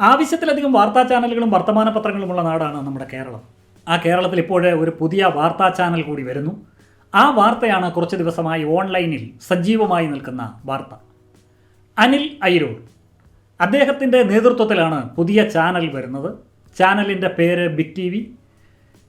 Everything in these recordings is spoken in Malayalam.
ആവശ്യത്തിലധികം വാർത്താ ചാനലുകളും വർത്തമാന പത്രങ്ങളുമുള്ള നാടാണ് നമ്മുടെ കേരളം. ആ കേരളത്തിൽ ഇപ്പോഴേ ഒരു പുതിയ വാർത്താ ചാനൽ കൂടി വരുന്നു. ആ വാർത്തയാണ് കുറച്ച് ദിവസമായി ഓൺലൈനിൽ സജീവമായി നിൽക്കുന്ന വാർത്ത. അനിൽ അയിരൂർ അദ്ദേഹത്തിന്റെ നേതൃത്വത്തിലാണ് പുതിയ ചാനൽ വരുന്നത്. ചാനലിന്റെ പേര് ബിഗ് ടി വി.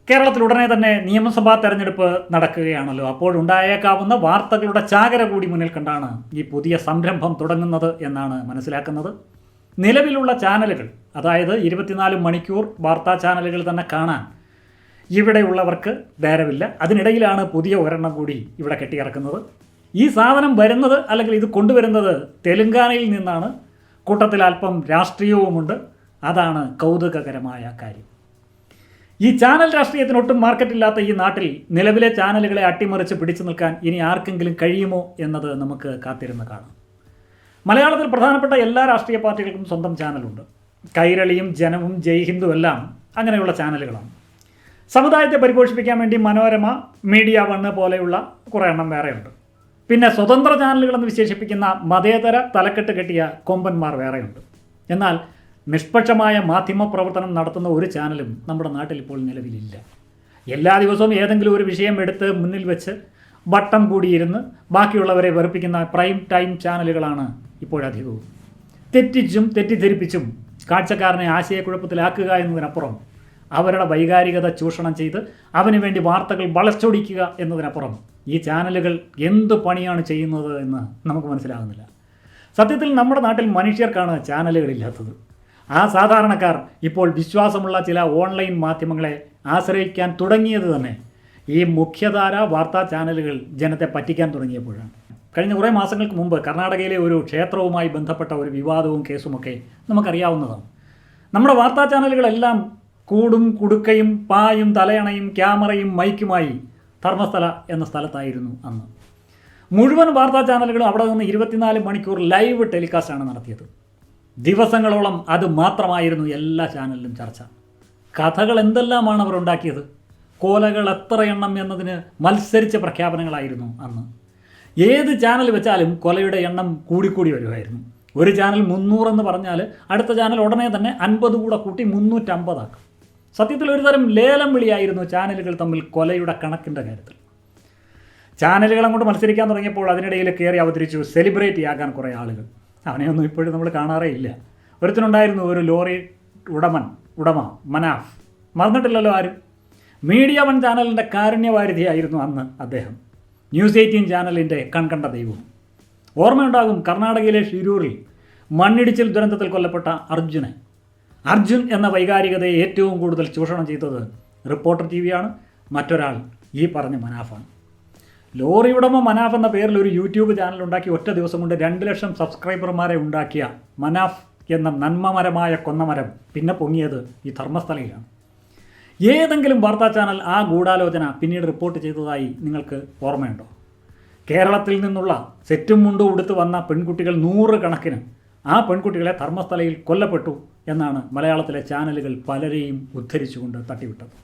കേരളത്തിൽ ഉടനെ തന്നെ നിയമസഭാ തെരഞ്ഞെടുപ്പ് നടക്കുകയാണല്ലോ. അപ്പോഴുണ്ടായേക്കാവുന്ന വാർത്തകളുടെ ചാകര കൂടി മുന്നിൽ കണ്ടാണ് ഈ പുതിയ സംരംഭം തുടങ്ങുന്നത് എന്നാണ് മനസ്സിലാക്കുന്നത്. നിലവിലുള്ള ചാനലുകൾ അതായത് ഇരുപത്തിനാല് മണിക്കൂർ വാർത്താ ചാനലുകൾ തന്നെ കാണാൻ ഇവിടെയുള്ളവർക്ക് നേരമില്ല. അതിനിടയിലാണ് പുതിയ ഒരെണ്ണം കൂടി ഇവിടെ കെട്ടിയിറക്കുന്നത്. ഈ സാധനം വരുന്നത് അല്ലെങ്കിൽ ഇത് കൊണ്ടുവരുന്നത് തെലുങ്കാനയിൽ നിന്നാണ്. കൂട്ടത്തിൽ അല്പം രാഷ്ട്രീയവുമുണ്ട്. അതാണ് കൗതുകകരമായ കാര്യം. ഈ ചാനൽ രാഷ്ട്രീയത്തിന് ഒട്ടും മാർക്കറ്റില്ലാത്ത ഈ നാട്ടിൽ നിലവിലെ ചാനലുകളെ അട്ടിമറിച്ച് പിടിച്ചു നിൽക്കാൻ ഇനി ആർക്കെങ്കിലും കഴിയുമോ എന്നത് നമുക്ക് കാത്തിരുന്ന് കാണാം. മലയാളത്തിൽ പ്രധാനപ്പെട്ട എല്ലാ രാഷ്ട്രീയ പാർട്ടികൾക്കും സ്വന്തം ചാനലുണ്ട്. കൈരളിയും ജനവും ജയ് ഹിന്ദു എല്ലാം അങ്ങനെയുള്ള ചാനലുകളാണ്. സമുദായത്തെ പരിപോഷിപ്പിക്കാൻ വേണ്ടി മനോരമ മീഡിയ വണ്ണ് പോലെയുള്ള കുറേ എണ്ണം വേറെയുണ്ട്. പിന്നെ സ്വതന്ത്ര ചാനലുകളെന്ന് വിശേഷിപ്പിക്കുന്ന മതേതര തലക്കെട്ട് കെട്ടിയ കൊമ്പന്മാർ വേറെയുണ്ട്. എന്നാൽ നിഷ്പക്ഷമായ മാധ്യമ പ്രവർത്തനം നടത്തുന്ന ഒരു ചാനലും നമ്മുടെ നാട്ടിൽ ഇപ്പോൾ നിലവിലില്ല. എല്ലാ ദിവസവും ഏതെങ്കിലും ഒരു വിഷയം എടുത്ത് മുന്നിൽ വെച്ച് വട്ടം കൂടിയിരുന്ന് ബാക്കിയുള്ളവരെ വെറുപ്പിക്കുന്ന പ്രൈം ടൈം ചാനലുകളാണ് ഇപ്പോഴധികവും. തെറ്റിച്ചും തെറ്റിദ്ധരിപ്പിച്ചും കാഴ്ചക്കാരനെ ആശയക്കുഴപ്പത്തിലാക്കുക എന്നതിനപ്പുറം അവരുടെ വൈകാരികത ചൂഷണം ചെയ്ത് അവന് വേണ്ടി വാർത്തകൾ വളച്ചൊടിക്കുക എന്നതിനപ്പുറം ഈ ചാനലുകൾ എന്ത് പണിയാണ് ചെയ്യുന്നത് എന്ന് നമുക്ക് മനസ്സിലാകുന്നില്ല. സത്യത്തിൽ നമ്മുടെ നാട്ടിൽ മനുഷ്യർക്കാണ് ചാനലുകളില്ലാത്തത് ആ സാധാരണക്കാർ ഇപ്പോൾ വിശ്വാസമുള്ള ചില ഓൺലൈൻ മാധ്യമങ്ങളെ ആശ്രയിക്കാൻ തുടങ്ങിയത് തന്നെ ഈ മുഖ്യധാര വാർത്താ ചാനലുകൾ ജനത്തെ പറ്റിക്കാൻ തുടങ്ങിയപ്പോഴാണ്. കഴിഞ്ഞ കുറേ മാസങ്ങൾക്ക് മുമ്പ് കർണാടകയിലെ ഒരു ക്ഷേത്രവുമായി ബന്ധപ്പെട്ട ഒരു വിവാദവും കേസുമൊക്കെ നമുക്കറിയാവുന്നതാണ്. നമ്മുടെ വാർത്താ ചാനലുകളെല്ലാം കൂടും കുടുക്കയും പായും തലയണയും ക്യാമറയും മൈക്കുമായി ധർമ്മസ്ഥല എന്ന സ്ഥലത്തായിരുന്നു അന്ന്. മുഴുവൻ വാർത്താ ചാനലുകളും അവിടെ നിന്ന് ഇരുപത്തിനാല് മണിക്കൂർ ലൈവ് ടെലികാസ്റ്റാണ് നടത്തിയത്. ദിവസങ്ങളോളം അത് മാത്രമായിരുന്നു എല്ലാ ചാനലിലും ചർച്ച. കഥകൾ എന്തെല്ലാമാണ് അവർ ഉണ്ടാക്കിയത്? കോലകൾ എണ്ണം എന്നതിന് മത്സരിച്ച പ്രഖ്യാപനങ്ങളായിരുന്നു അന്ന്. ഏത് ചാനൽ വെച്ചാലും കൊലയുടെ എണ്ണം കൂടിക്കൂടി വരുമായിരുന്നു. ഒരു ചാനൽ മുന്നൂറെന്ന് പറഞ്ഞാൽ അടുത്ത ചാനൽ ഉടനെ തന്നെ അൻപത് കൂടെ കൂട്ടി മുന്നൂറ്റമ്പതാക്കും സത്യത്തിൽ ഒരുതരം ലേലം വിളിയായിരുന്നു ചാനലുകൾ തമ്മിൽ കൊലയുടെ കണക്കിന്റെ കാര്യത്തിൽ. ചാനലുകൾ അങ്ങോട്ട് മത്സരിക്കാൻ തുടങ്ങിയപ്പോൾ അതിനിടയിൽ കയറി അവതരിച്ചു സെലിബ്രേറ്റ് ആകാൻ കുറേ ആളുകൾ. അവനെയൊന്നും ഇപ്പോഴും നമ്മൾ കാണാറേ ഇല്ല. ഒരുത്തിനുണ്ടായിരുന്നു ഒരു ലോറി ഉടമൻ ഉടമ മനാഫ്. മറന്നിട്ടില്ലല്ലോ ആരും? മീഡിയ വൺ ചാനലിന്റെ കാരുണ്യവാരിധിയായിരുന്നു അന്ന് അദ്ദേഹം. ന്യൂസ് എയ്റ്റീൻ ചാനലിന്റെ കൺകണ്ട ദൈവവും ഓർമ്മയുണ്ടാകും കർണാടകയിലെ ഷിരൂരിൽ മണ്ണിടിച്ചിൽ ദുരന്തത്തിൽ കൊല്ലപ്പെട്ട അർജുന്. അർജുൻ എന്ന വൈകാരികതയെ ഏറ്റവും കൂടുതൽ ചൂഷണം ചെയ്തത് റിപ്പോർട്ടർ ടി വിയാണ് മറ്റൊരാൾ ഈ പറഞ്ഞ മനാഫാണ്. ലോറി ഉടമ മനാഫ് എന്ന പേരിൽ ഒരു യൂട്യൂബ് ചാനൽ ഉണ്ടാക്കി ഒറ്റ ദിവസം കൊണ്ട് രണ്ട് ലക്ഷം സബ്സ്ക്രൈബർമാരെ ഉണ്ടാക്കിയ മനാഫ് എന്ന നന്മമരമായ കൊന്നമരം പിന്നെ പൊങ്ങിയത് ഈ ധർമ്മസ്ഥലയിലാണ്. ഏതെങ്കിലും വാർത്താ ചാനൽ ആ ഗൂഢാലോചന പിന്നീട് റിപ്പോർട്ട് ചെയ്തതായി നിങ്ങൾക്ക് ഓർമ്മയുണ്ടോ? കേരളത്തിൽ നിന്നുള്ള സെറ്റും മുണ്ടും ഉടുത്ത് വന്ന പെൺകുട്ടികൾ നൂറ് കണക്കിന് ആ പെൺകുട്ടികളെ ധർമ്മസ്ഥലയിൽ കൊല്ലപ്പെട്ടു എന്നാണ് മലയാളത്തിലെ ചാനലുകൾ പലരെയും ഉദ്ധരിച്ചുകൊണ്ട് തട്ടിവിട്ടത്.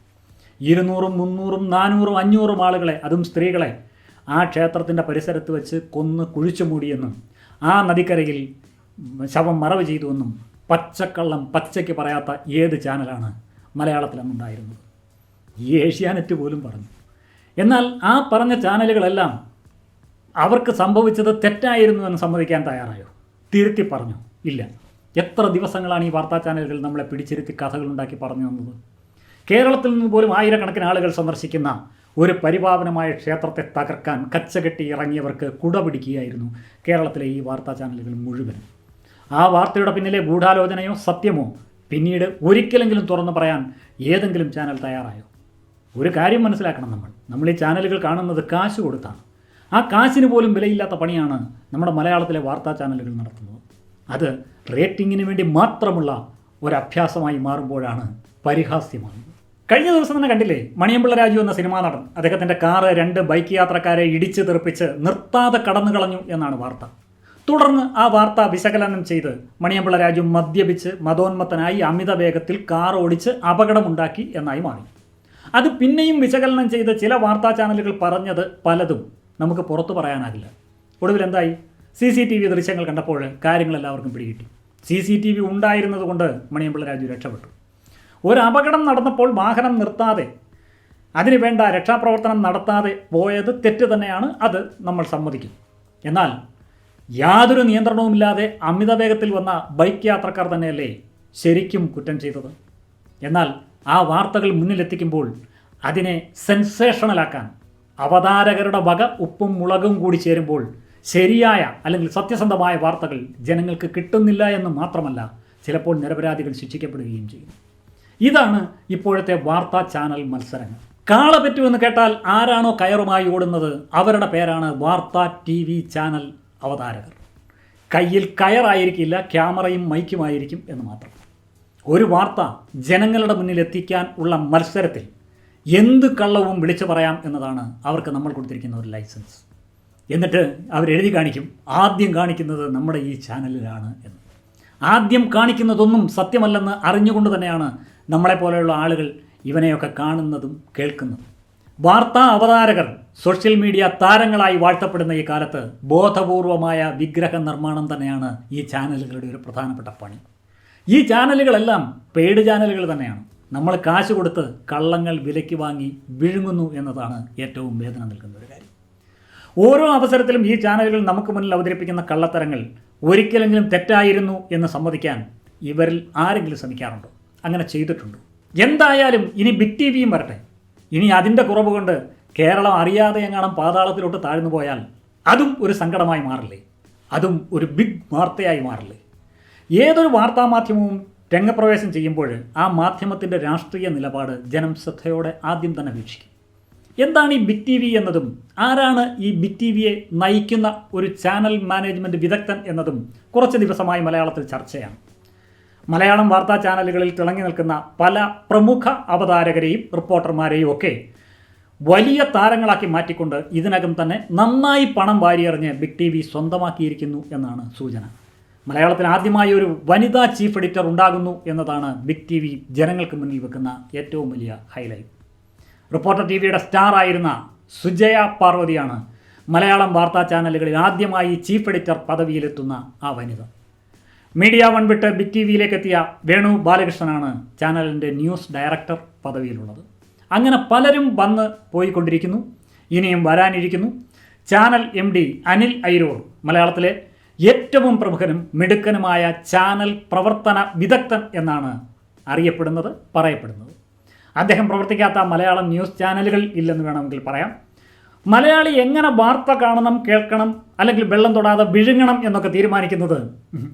ഇരുന്നൂറും മുന്നൂറും നാനൂറും അഞ്ഞൂറും ആളുകളെ അതും സ്ത്രീകളെ ആ ക്ഷേത്രത്തിന്റെ പരിസരത്ത് വെച്ച് കൊന്ന് കുഴിച്ചു മൂടിയെന്നും ആ നദിക്കരയിൽ ശവം മറവ് ചെയ്തുവെന്നും പച്ചക്കള്ളം പച്ചയ്ക്ക് പറയാത്ത ഏത് ചാനലാണ് മലയാളത്തിലന്നുണ്ടായിരുന്നത്. ഈ ഏഷ്യാനെറ്റ് പോലും പറഞ്ഞു. എന്നാൽ ആ പറഞ്ഞ ചാനലുകളെല്ലാം അവർക്ക് സംഭവിച്ചത് തെറ്റായിരുന്നു എന്ന് സമ്മതിക്കാൻ തയ്യാറായോ? തിരുത്തി പറഞ്ഞു. ഇല്ല. എത്ര ദിവസങ്ങളാണ് ഈ വാർത്താ ചാനലുകൾ നമ്മളെ പിടിച്ചിരുത്തി കഥകളുണ്ടാക്കി പറഞ്ഞു തന്നത്? കേരളത്തിൽ നിന്ന് പോലും ആയിരക്കണക്കിന് ആളുകൾ സന്ദർശിക്കുന്ന ഒരു പരിപാവനമായ ക്ഷേത്രത്തെ തകർക്കാൻ കച്ചകെട്ടി ഇറങ്ങിയവർക്ക് കുട പിടിക്കുകയായിരുന്നു കേരളത്തിലെ ഈ വാർത്താ ചാനലുകൾ മുഴുവൻ ആ വാർത്തയുടെ പിന്നിലെ ഗൂഢാലോചനയോ സത്യമോ പിന്നീട് ഒരിക്കലെങ്കിലും തുറന്നു പറയാൻ ഏതെങ്കിലും ചാനൽ തയ്യാറായോ? ഒരു കാര്യം മനസ്സിലാക്കണം നമ്മൾ. നമ്മൾ ഈ ചാനലുകൾ കാണുന്നത് കാശ് കൊടുത്താണ്. ആ കാശിന് പോലും വിലയില്ലാത്ത പണിയാണ് നമ്മുടെ മലയാളത്തിലെ വാർത്താ ചാനലുകൾ നടത്തുന്നത്. അത് റേറ്റിങ്ങിന് വേണ്ടി മാത്രമുള്ള ഒരു അഭ്യാസമായി മാറുമ്പോഴാണ് പരിഹാസ്യമാകുന്നത്. കഴിഞ്ഞ ദിവസം തന്നെ കണ്ടില്ലേ? മണിയമ്പിള്ള രാജു എന്ന സിനിമാ നടൻ. അദ്ദേഹത്തിന്റെ കാറ് രണ്ട് ബൈക്ക് യാത്രക്കാരെ ഇടിച്ച് തെറിപ്പിച്ച് നിർത്താതെ കടന്നു കളഞ്ഞു എന്നാണ് വാർത്ത. തുടർന്ന് ആ വാർത്ത വിശകലനം ചെയ്ത് മണിയമ്പിള രാജു മദ്യപിച്ച് മതോന്മത്തനായി അമിത വേഗത്തിൽ കാർ ഓടിച്ച് അപകടമുണ്ടാക്കി എന്നായി മാറി. അത് പിന്നെയും വിശകലനം ചെയ്ത് ചില വാർത്താ ചാനലുകൾ പറഞ്ഞത് പലതും നമുക്ക് പുറത്തു പറയാനാകില്ല. ഒടുവിൽ എന്തായി? സി സി ടി വി ദൃശ്യങ്ങൾ കണ്ടപ്പോൾ കാര്യങ്ങൾ എല്ലാവർക്കും പിടികിട്ടി. സി സി ടി വി ഉണ്ടായിരുന്നതുകൊണ്ട് കൊണ്ട് മണിയമ്പിള്ള രാജു രക്ഷപ്പെട്ടു. ഒരു അപകടം നടന്നപ്പോൾ വാഹനം നിർത്താതെ അതിനുവേണ്ട രക്ഷാപ്രവർത്തനം നടത്താതെ പോയത് തെറ്റ് തന്നെയാണ് അത് നമ്മൾ സമ്മതിക്കും. എന്നാൽ യാതൊരു നിയന്ത്രണവുമില്ലാതെ അമിത വേഗത്തിൽ വന്ന ബൈക്ക് യാത്രക്കാർ തന്നെയല്ലേ ശരിക്കും കുറ്റം ചെയ്തത്? എന്നാൽ ആ വാർത്തകൾ മുന്നിലെത്തിക്കുമ്പോൾ അതിനെ സെൻസേഷണലാക്കാൻ അവതാരകരുടെ വക ഉപ്പും മുളകും കൂടി ചേരുമ്പോൾ ശരിയായ അല്ലെങ്കിൽ സത്യസന്ധമായ വാർത്തകൾ ജനങ്ങൾക്ക് കിട്ടുന്നില്ല എന്ന് മാത്രമല്ല ചിലപ്പോൾ നിരപരാധികൾ ശിക്ഷിക്കപ്പെടുകയും ചെയ്യും ഇതാണ് ഇപ്പോഴത്തെ വാർത്താ ചാനൽ മത്സരങ്ങൾ. കാള പറ്റുമെന്ന് കേട്ടാൽ ആരാണോ കയറുമായി ഓടുന്നത്? അവരുടെ പേരാണ് വാർത്താ ടി ചാനൽ അവതാരകർ. കയ്യിൽ കയറായിരിക്കില്ല ക്യാമറയും മൈക്കുമായിരിക്കും എന്ന് മാത്രം. ഒരു വാർത്ത ജനങ്ങളുടെ മുന്നിൽ എത്തിക്കാൻ ഉള്ള മത്സരത്തിൽ എന്ത് കള്ളവും വിളിച്ചു പറയാം എന്നതാണ് അവർക്ക് നമ്മൾ കൊടുത്തിരിക്കുന്ന ഒരു ലൈസൻസ്. എന്നിട്ട് അവരെഴുതി കാണിക്കും ആദ്യം കാണിക്കുന്നത് നമ്മുടെ ഈ ചാനലിലാണ് എന്ന്. ആദ്യം കാണിക്കുന്നതൊന്നും സത്യമല്ലെന്ന് അറിഞ്ഞുകൊണ്ട് തന്നെയാണ് നമ്മളെപ്പോലെയുള്ള ആളുകൾ ഇവനെയൊക്കെ കാണുന്നതും കേൾക്കുന്നതും. വാർത്താ അവതാരകർ സോഷ്യൽ മീഡിയ താരങ്ങളായി വാഴ്ത്തപ്പെടുന്ന ഈ കാലത്ത് ബോധപൂർവമായ വിഗ്രഹ നിർമ്മാണം തന്നെയാണ് ഈ ചാനലുകളുടെ ഒരു പ്രധാനപ്പെട്ട പണി. ഈ ചാനലുകളെല്ലാം പെയ്ഡ് ചാനലുകൾ തന്നെയാണ്. നമ്മൾ കാശ് കൊടുത്ത് കള്ളങ്ങൾ വിലയ്ക്ക് വാങ്ങി വിഴുങ്ങുന്നു എന്നതാണ് ഏറ്റവും വേദന നൽകുന്ന ഒരു കാര്യം. ഓരോ അവസരത്തിലും ഈ ചാനലുകൾ നമുക്ക് മുന്നിൽ അവതരിപ്പിക്കുന്ന കള്ളത്തരങ്ങൾ ഒരിക്കലെങ്കിലും തെറ്റായിരുന്നു എന്ന് സമ്മതിക്കാൻ ഇവരിൽ ആരെങ്കിലും ശ്രമിക്കാറുണ്ടോ? അങ്ങനെ ചെയ്തിട്ടുണ്ടോ? എന്തായാലും ഇനി ബിഗ് ടി വിയും വരട്ടെ. ഇനി അതിന്റെ കുറവ് കൊണ്ട് കേരളം അറിയാതെ എങ്ങാനും പാതാളത്തിലോട്ട് താഴ്ന്നു പോയാൽ അതും ഒരു സങ്കടമായി മാറില്ലേ? അതും ഒരു ബിഗ് വാർത്തയായി മാറില്ലേ? ഏതൊരു വാർത്താമാധ്യമവും രംഗപ്രവേശം ചെയ്യുമ്പോൾ ആ മാധ്യമത്തിന്റെ രാഷ്ട്രീയ നിലപാട് ജനം ശ്രദ്ധയോടെ ആദ്യം തന്നെ വീക്ഷിക്കും. എന്താണ് ഈ ബിഗ് ടി വി എന്നതും? ആരാണ് ഈ ബിഗ് ടി വിയെ നയിക്കുന്ന ഒരു ചാനൽ മാനേജ്മെന്റ് വിദഗ്ധൻ എന്നതും കുറച്ച് ദിവസമായി മലയാളത്തിൽ ചർച്ചയാണ്. മലയാളം വാർത്താ ചാനലുകളിൽ തിളങ്ങി നിൽക്കുന്ന പല പ്രമുഖ അവതാരകരെയും റിപ്പോർട്ടർമാരെയും ഒക്കെ വലിയ താരങ്ങളാക്കി മാറ്റിക്കൊണ്ട് ഇതിനകം തന്നെ നന്നായി പണം വാരിയെറിഞ്ഞ് ബിഗ് ടി വി സ്വന്തമാക്കിയിരിക്കുന്നു എന്നാണ് സൂചന. മലയാളത്തിൽ ആദ്യമായി ഒരു വനിതാ ചീഫ് എഡിറ്റർ ഉണ്ടാകുന്നു എന്നതാണ് ബിഗ് ടി വി ജനങ്ങൾക്ക് മുന്നിൽ വെക്കുന്ന ഏറ്റവും വലിയ ഹൈലൈറ്റ്. റിപ്പോർട്ടർ ടി വിയുടെ സ്റ്റാർ ആയിരുന്ന സുജയ പാർവതിയാണ് മലയാളം വാർത്താ ചാനലുകളിൽ ആദ്യമായി ചീഫ് എഡിറ്റർ പദവിയിലെത്തുന്ന ആ വനിത. മീഡിയ വൺ വിട്ട് ബിഗ് ടി വിയിലേക്ക് എത്തിയ വേണു ബാലകൃഷ്ണനാണ് ചാനലിന്റെ ന്യൂസ് ഡയറക്ടർ പദവിയിലുള്ളത്. അങ്ങനെ പലരും വന്ന് പോയിക്കൊണ്ടിരിക്കുന്നു. ഇനിയും വരാനിരിക്കുന്നു. Channel M D Anil Ayiroor മലയാളത്തിലെ ഏറ്റവും പ്രമുഖനും മിടുക്കനുമായ ചാനൽ പ്രവർത്തന വിദഗ്ധൻ എന്നാണ് അറിയപ്പെടുന്നത് പറയപ്പെടുന്നത്. അദ്ദേഹം പ്രവർത്തിക്കാത്ത മലയാളം ന്യൂസ് ചാനലുകൾ ഇല്ലെന്ന് വേണമെങ്കിൽ പറയാം. മലയാളി എങ്ങനെ വാർത്ത കാണണം കേൾക്കണം അല്ലെങ്കിൽ വെള്ളം തൊടാതെ വിഴുങ്ങണം എന്നൊക്കെ തീരുമാനിക്കുന്നത്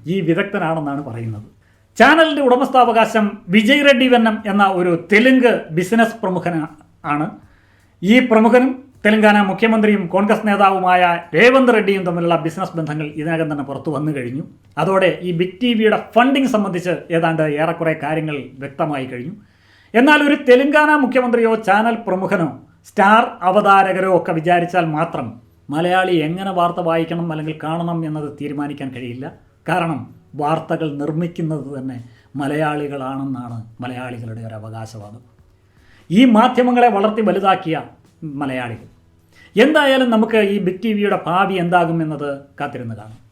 ഈ വിദഗ്ധനാണെന്നാണ് പറയുന്നത്. ചാനലിന്റെ ഉടമസ്ഥാവകാശം വിജയ് റെഡ്ഡി വെന്നം എന്ന ഒരു തെലുങ്ക് ബിസിനസ് പ്രമുഖൻ ആണ്. ഈ പ്രമുഖനും തെലങ്കാന മുഖ്യമന്ത്രിയും കോൺഗ്രസ് നേതാവുമായ രേവന്ത് റെഡ്ഡിയും തമ്മിലുള്ള ബിസിനസ് ബന്ധങ്ങൾ ഇതിനകം തന്നെ പുറത്തു വന്നു കഴിഞ്ഞു. അതോടെ ഈ ബിഗ് ടി വിയുടെ ഫണ്ടിംഗ് സംബന്ധിച്ച് ഏതാണ്ട് ഏറെക്കുറെ കാര്യങ്ങൾ വ്യക്തമായി കഴിഞ്ഞു. എന്നാൽ ഒരു തെലങ്കാന മുഖ്യമന്ത്രിയോ ചാനൽ പ്രമുഖനോ സ്റ്റാർ അവതാരകരോ ഒക്കെ വിചാരിച്ചാൽ മാത്രം മലയാളി എങ്ങനെ വാർത്ത വായിക്കണം അല്ലെങ്കിൽ കാണണം എന്നത് തീരുമാനിക്കാൻ കഴിയില്ല. കാരണം വാർത്തകൾ നിർമ്മിക്കുന്നത് തന്നെ മലയാളികളാണെന്നാണ് മലയാളികളുടെ ഒരു അവകാശവാദം. ഈ മാധ്യമങ്ങളെ വളർത്തി വലുതാക്കിയ മലയാളികൾ. എന്തായാലും നമുക്ക് ഈ ബിഗ് ടി വിയുടെ ഭാവി എന്താകുമെന്നത് കാത്തിരുന്ന് കാണാം.